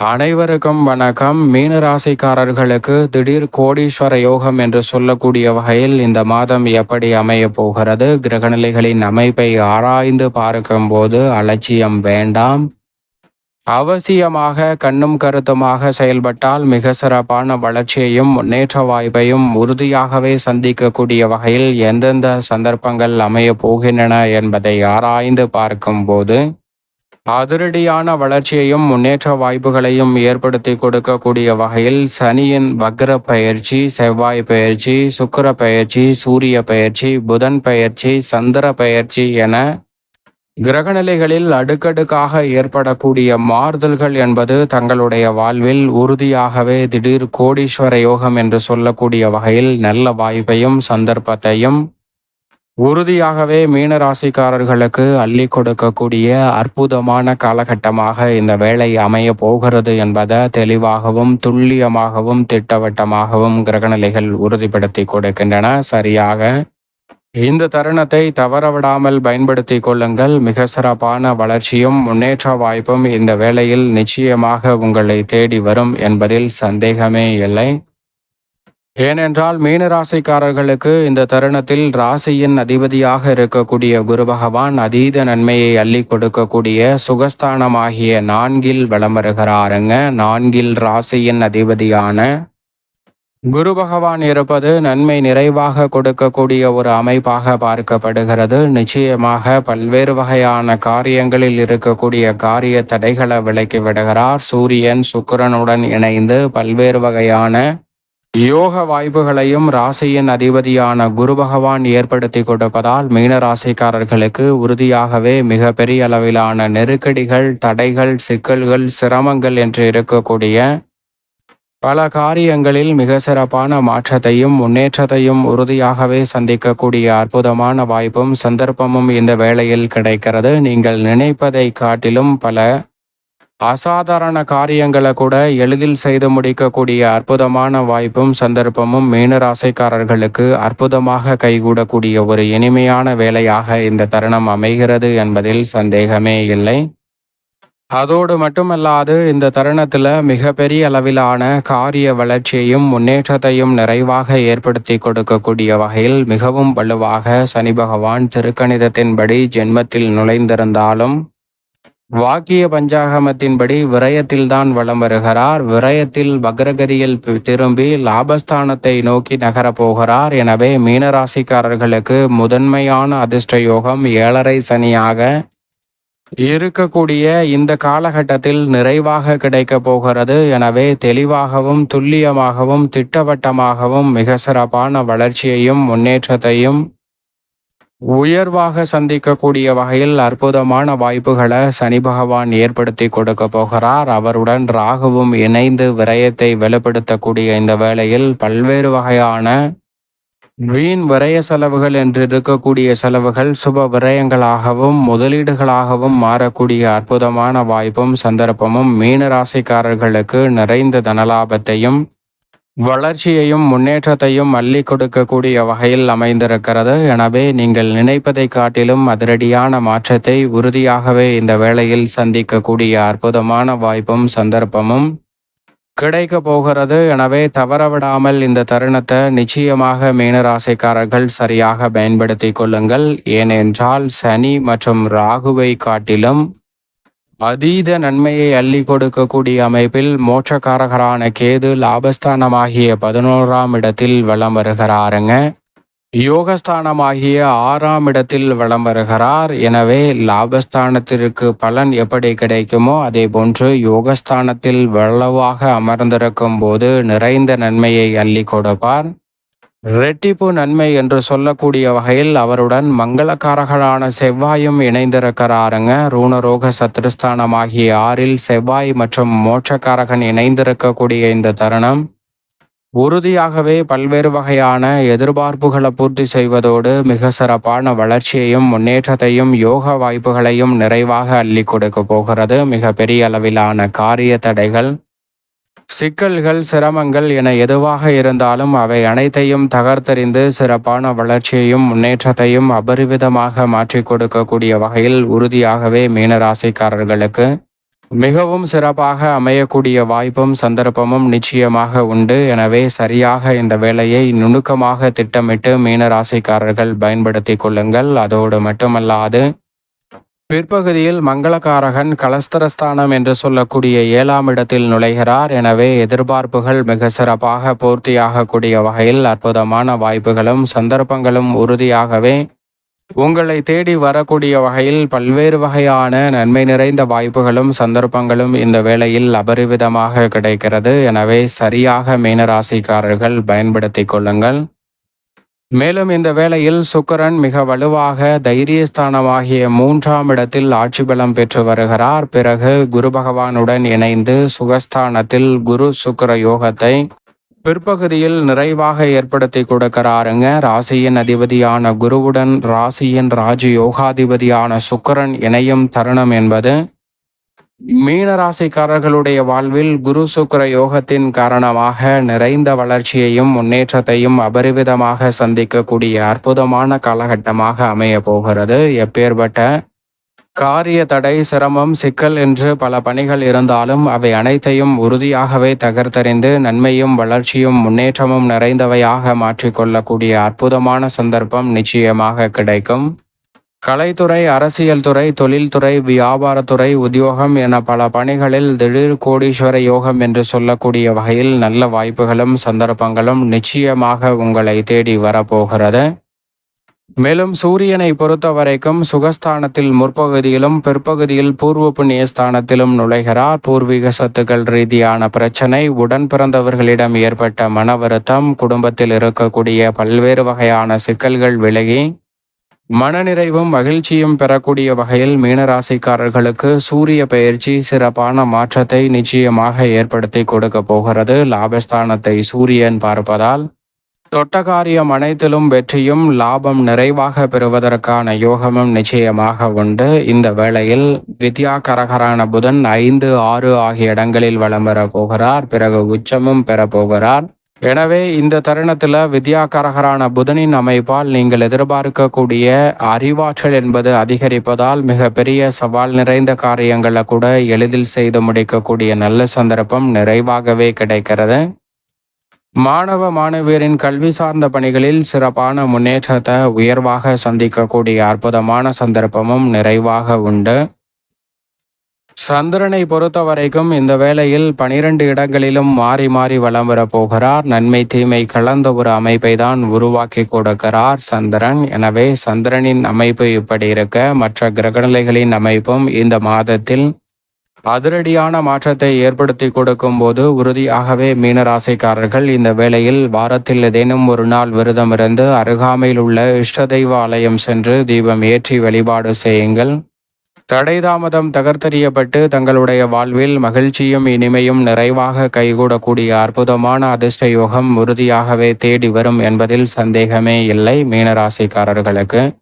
அனைவருக்கும் வணக்கம். மீனராசிக்காரர்களுக்கு திடீர் கோடீஸ்வர யோகம் என்று சொல்லக்கூடிய வகையில் இந்த மாதம் எப்படி அமைய போகிறது? கிரகநிலைகளின் அமைப்பை ஆராய்ந்து பார்க்கும்போது அலட்சியம் வேண்டாம். அவசியமாக கண்ணும் கருத்துமாக செயல்பட்டால் மிக சிறப்பான வளர்ச்சியையும் முன்னேற்ற வாய்ப்பையும் உறுதியாகவே சந்திக்கக்கூடிய வகையில் எந்தெந்த சந்தர்ப்பங்கள் அமைய போகின்றன என்பதை ஆராய்ந்து பார்க்கும்போது அதிரடியான வளர்ச்சியையும் முன்னேற்ற வாய்ப்புகளையும் ஏற்படுத்தி கொடுக்கக்கூடிய வகையில் சனியின் வக்ர பயிற்சி செவ்வாய் பயிற்சி சுக்கர பயிற்சி சூரிய பயிற்சி புதன் பயிற்சி சந்திர பயிற்சி என கிரகநிலைகளில் அடுக்கடுக்காக ஏற்படக்கூடிய மாறுதல்கள் என்பது தங்களுடைய வாழ்வில் உறுதியாகவே திடீர் கோடீஸ்வர யோகம் என்று சொல்லக்கூடிய வகையில் நல்ல வாய்ப்பையும் சந்தர்ப்பத்தையும் உறுதியாகவே மீனராசிக்காரர்களுக்கு அள்ளி கொடுக்கக்கூடிய அற்புதமான காலகட்டமாக இந்த வேலை அமைய போகிறது என்பதை தெளிவாகவும் துல்லியமாகவும் திட்டவட்டமாகவும் கிரகநிலைகள் உறுதிப்படுத்தி கொடுக்கின்றன. சரியாக இந்த தருணத்தை தவறவிடாமல் பயன்படுத்தி கொள்ளுங்கள். மிக சிறப்பான வளர்ச்சியும் முன்னேற்ற வாய்ப்பும் இந்த வேளையில் நிச்சயமாக உங்களை தேடி வரும் என்பதில் சந்தேகமே இல்லை. ஏனென்றால் மீனராசிக்காரர்களுக்கு இந்த தருணத்தில் ராசியின் அதிபதியாக இருக்கக்கூடிய குரு பகவான் அதீத நன்மையை அள்ளி கொடுக்கக்கூடிய சுகஸ்தானமாகிய நான்கில் வலம் வருகிறாருங்க நான்கில் ராசியின் அதிபதியான குரு பகவான் இருப்பது நன்மை நிறைவாக கொடுக்கக்கூடிய ஒரு அமைப்பாக பார்க்கப்படுகிறது. நிச்சயமாக பல்வேறு வகையான காரியங்களில் இருக்கக்கூடிய காரிய தடைகளை விலக்கி விடுகிறார். சூரியன் சுக்கரனுடன் இணைந்து பல்வேறு வகையான யோக வாய்ப்புகளையும் ராசியின் அதிபதியான குரு பகவான் ஏற்படுத்தி கொடுப்பதால் மீன ராசிக்காரர்களுக்கு உறுதியாகவே மிக பெரிய அளவிலான நெருக்கடிகள் தடைகள் சிக்கல்கள் சிரமங்கள் என்று இருக்கக்கூடிய பல காரியங்களில் மிக சிறப்பான மாற்றத்தையும் முன்னேற்றத்தையும் உறுதியாகவே சந்திக்கக்கூடிய அற்புதமான வாய்ப்பும் சந்தர்ப்பமும் இந்த வேளையில் கிடைக்கிறது. நீங்கள் நினைப்பதை காட்டிலும் பல அசாதாரண காரியங்களை கூட எளிதில் செய்து முடிக்கக்கூடிய அற்புதமான வாய்ப்பும் சந்தர்ப்பமும் மீனராசைக்காரர்களுக்கு அற்புதமாக கைகூடக்கூடிய ஒரு இனிமையான வேலையாக இந்த தருணம் அமைகிறது என்பதில் சந்தேகமே இல்லை. அதோடு மட்டுமல்லாது இந்த தருணத்தில் மிகப்பெரிய அளவிலான காரிய வளர்ச்சியையும் முன்னேற்றத்தையும் நிறைவாக ஏற்படுத்தி கொடுக்கக்கூடிய வகையில் மிகவும் வலுவாக சனி பகவான் திருக்கணிதத்தின்படி ஜென்மத்தில் நுழைந்திருந்தாலும் வாக்கிய பஞ்சாகமத்தின்படி விரயத்தில்தான் வலம் வருகிறார். விரயத்தில் வக்ரகதியில் திரும்பி லாபஸ்தானத்தை நோக்கி நகரப் போகிறார். எனவே மீனராசிக்காரர்களுக்கு முதன்மையான அதிர்ஷ்ட யோகம் ஏழரை சனியாக இருக்கக்கூடிய இந்த காலகட்டத்தில் நிறைவாக கிடைக்கப் போகிறது. எனவே தெளிவாகவும் துல்லியமாகவும் திட்டவட்டமாகவும் மிக சிறப்பான வளர்ச்சியையும் முன்னேற்றத்தையும் உயர்வாக சந்திக்கக்கூடிய வகையில் அற்புதமான வாய்ப்புகளை சனி பகவான் ஏற்படுத்தி கொடுக்க போகிறார். அவருடன் ராகுவும் இணைந்து விரயத்தை வெளிப்படுத்தக்கூடிய இந்த வேளையில் பல்வேறு வகையான வீண் விரய செலவுகள் என்று இருக்கக்கூடிய செலவுகள் சுப விரயங்களாகவும் முதலீடுகளாகவும் மாறக்கூடிய அற்புதமான வாய்ப்பும் சந்தர்ப்பமும் மீன ராசிக்காரர்களுக்கு நிறைந்த தனலாபத்தையும் வளர்ச்சியையும் முன்னேற்றத்தையும் அள்ளி கொடுக்கக்கூடிய வகையில் அமைந்திருக்கிறது. எனவே நீங்கள் நினைப்பதை காட்டிலும் அதிரடியான மாற்றத்தை உறுதியாகவே இந்த வேளையில் சந்திக்கக்கூடிய அற்புதமான வாய்ப்பும் சந்தர்ப்பமும் கிடைக்க போகிறது. எனவே தவறவிடாமல் இந்த தருணத்தை நிச்சயமாக மீனராசிக்காரர்கள் சரியாக பயன்படுத்தி கொள்ளுங்கள். ஏனென்றால் சனி மற்றும் ராகுவை காட்டிலும் அதீத நன்மையை அள்ளி கொடுக்கக்கூடிய அமைப்பில் மோட்சக்காரகரான கேது லாபஸ்தானமாகிய பதினோராம் இடத்தில் வளம் வருகிறாருங்க. யோகஸ்தானமாகிய ஆறாம் இடத்தில் வளம் வருகிறார். எனவே லாபஸ்தானத்திற்கு பலன் எப்படி கிடைக்குமோ அதே போன்று யோகஸ்தானத்தில் வளவாக அமர்ந்திருக்கும் போது நிறைந்த நன்மையை அள்ளி கொடுப்பார். ரெட்டிப்பு நன்மை என்று சொல்லக்கூடிய வகையில் அவருடன் மங்களக்காரகரான செவ்வாயும் இணைந்திருக்கிறாருங்க. ரூணரோக சத்ருஸ்தானமாகிய ஆறில் செவ்வாய் மற்றும் மோட்சக்காரகன் இணைந்திருக்கக்கூடிய இந்த தருணம் உறுதியாகவே பல்வேறு வகையான எதிர்பார்ப்புகளை பூர்த்தி செய்வதோடு மிக சிறப்பான வளர்ச்சியையும் முன்னேற்றத்தையும் யோக வாய்ப்புகளையும் நிறைவாக அள்ளி கொடுக்க போகிறது. மிக பெரிய அளவிலான காரிய தடைகள் சிக்கல்கள் சிரமங்கள் என எதுவாக இருந்தாலும் அவை அனைத்தையும் தகர்த்தறிந்து சிறப்பான வளர்ச்சியையும் முன்னேற்றத்தையும் அபரிவிதமாக மாற்றிக் கொடுக்கக்கூடிய வகையில் உறுதியாகவே மீனராசிக்காரர்களுக்கு மிகவும் சிறப்பாக அமையக்கூடிய வாய்ப்பும் சந்தர்ப்பமும் நிச்சயமாக உண்டு. எனவே சரியாக இந்த வேலையை நுணுக்கமாக திட்டமிட்டு மீனராசிக்காரர்கள் பயன்படுத்தி கொள்ளுங்கள். அதோடு மட்டுமல்லாது பிற்பகுதியில் மங்களகாரகன் கலஸ்தரஸ்தானம் என்று சொல்லக்கூடிய ஏழாம் இடத்தில் நுழைகிறார். எனவே எதிர்பார்ப்புகள் மிக சிறப்பாக பூர்த்தியாகக்கூடிய வகையில் அற்புதமான வாய்ப்புகளும் சந்தர்ப்பங்களும் உறுதியாகவே உங்களை தேடி வரக்கூடிய வகையில் பல்வேறு வகையான நன்மை நிறைந்த வாய்ப்புகளும் சந்தர்ப்பங்களும் இந்த வேளையில் அபரிவிதமாக கிடைக்கிறது. எனவே சரியாக மீனராசிக்காரர்கள் பயன்படுத்தி கொள்ளுங்கள். மேலும் இந்த வேளையில் சுக்கரன் மிக வலுவாக தைரியஸ்தானமாகிய மூன்றாம் இடத்தில் ஆட்சி பலம் பெற்று வருகிறார். பிறகு குரு பகவானுடன் இணைந்து சுகஸ்தானத்தில் குரு சுக்கர யோகத்தை பிற்பகுதியில் நிறைவாக ஏற்படுத்தி கொடுக்கிறாருங்க. ராசியின் அதிபதியான குருவுடன் ராசியின் ராஜ யோகாதிபதியான சுக்கரன் இணையும் தருணம் என்பது மீனராசிக்காரர்களுடைய வாழ்வில் குரு சுக்கர யோகத்தின் காரணமாக நிறைந்த வளர்ச்சியையும் முன்னேற்றத்தையும் அபரிவிதமாக சந்திக்கக்கூடிய அற்புதமான காலகட்டமாக அமைய போகிறது. எப்பேற்பட்ட காரிய தடை சிரமம் சிக்கல் என்று பல பணிகள் இருந்தாலும் அவை அனைத்தையும் உறுதியாகவே தகர்த்தறிந்து நன்மையும் வளர்ச்சியும் முன்னேற்றமும் நிறைந்தவையாக மாற்றிக்கொள்ளக்கூடிய அற்புதமான சந்தர்ப்பம் நிச்சயமாக கிடைக்கும். கலைத்துறை அரசியல் துறை தொழில்துறை வியாபாரத்துறை உத்தியோகம் என பல பணிகளில் திடீர் கோடீஸ்வர யோகம் என்று சொல்லக்கூடிய வகையில் நல்ல வாய்ப்புகளும் சந்தர்ப்பங்களும் நிச்சயமாக உங்களை தேடி வரப்போகிறது. மேலும் சூரியனை பொறுத்த வரைக்கும் சுகஸ்தானத்தில் முற்பகுதியிலும் பிற்பகுதியில் பூர்வ புண்ணிய ஸ்தானத்திலும் நுழைகிறார். பூர்வீக சொத்துக்கள் ரீதியான பிரச்சனை உடன் பிறந்தவர்களிடம் ஏற்பட்ட மன வருத்தம் குடும்பத்தில் இருக்கக்கூடிய பல்வேறு வகையான சிக்கல்கள் விலகி மனநிறைவும் மகிழ்ச்சியும் பெறக்கூடிய வகையில் மீனராசிக்காரர்களுக்கு சூரிய பயிற்சி சிறப்பான மாற்றத்தை நிச்சயமாக ஏற்படுத்தி கொடுக்க போகிறது. லாபஸ்தானத்தை சூரியன் பார்ப்பதால் தொட்ட காரியம் அனைத்திலும் வெற்றியும் லாபம் நிறைவாக பெறுவதற்கான யோகமும் நிச்சயமாக உண்டு. இந்த வேளையில் வித்யா கரகரான புதன் ஐந்து ஆறு ஆகிய இடங்களில் வளம் பெற போகிறார். பிறகு உச்சமும் பெறப்போகிறார் எனவே இந்த தருணத்தில் வித்யாகரகரான புதனின் அமைப்பால் நீங்கள் எதிர்பார்க்கக்கூடிய அறிவாற்றல் என்பது அதிகரிப்பதால் மிக பெரிய சவால் நிறைந்த காரியங்களை கூட எளிதில் செய்து முடிக்கக்கூடிய நல்ல சந்தர்ப்பம் நிறைவாகவே கிடைக்கிறது. மாணவ மாணவியரின் கல்வி சார்ந்த பணிகளில் சிறப்பான முன்னேற்றத்தை உயர்வாக சந்திக்கக்கூடிய அற்புதமான சந்தர்ப்பமும் நிறைவாக உண்டு. சந்திரனை பொறுத்த வரைக்கும் இந்த வேளையில் பனிரெண்டு இடங்களிலும் மாறி மாறி வலம் வர போகிறார். நன்மை தீமை கலந்த ஒரு அமைப்பை தான் உருவாக்கி கொடுக்கிறார் சந்திரன். எனவே சந்திரனின் அமைப்பு இப்படி இருக்க மற்ற கிரகநிலைகளின் அமைப்பும் இந்த மாதத்தில் அதிரடியான மாற்றத்தை ஏற்படுத்தி கொடுக்கும் போது உறுதியாகவே மீனராசிக்காரர்கள் இந்த வேளையில் வாரத்தில் ஏதேனும் ஒரு நாள் விரதம் இருந்து அருகாமையில் உள்ள இஷ்ட தெய்வ ஆலயம் சென்று தீபம் ஏற்றி வழிபாடு செய்யுங்கள். தடை தாமதம் தகர்த்தறியப்பட்டு தங்களுடைய வாழ்வில் மகிழ்ச்சியும் இனிமையும் நிறைவாக கைகூடக்கூடிய அற்புதமான அதிர்ஷ்ட யோகம் உறுதியாகவே தேடி வரும் என்பதில் சந்தேகமே இல்லை மீனராசிக்காரர்களுக்கு.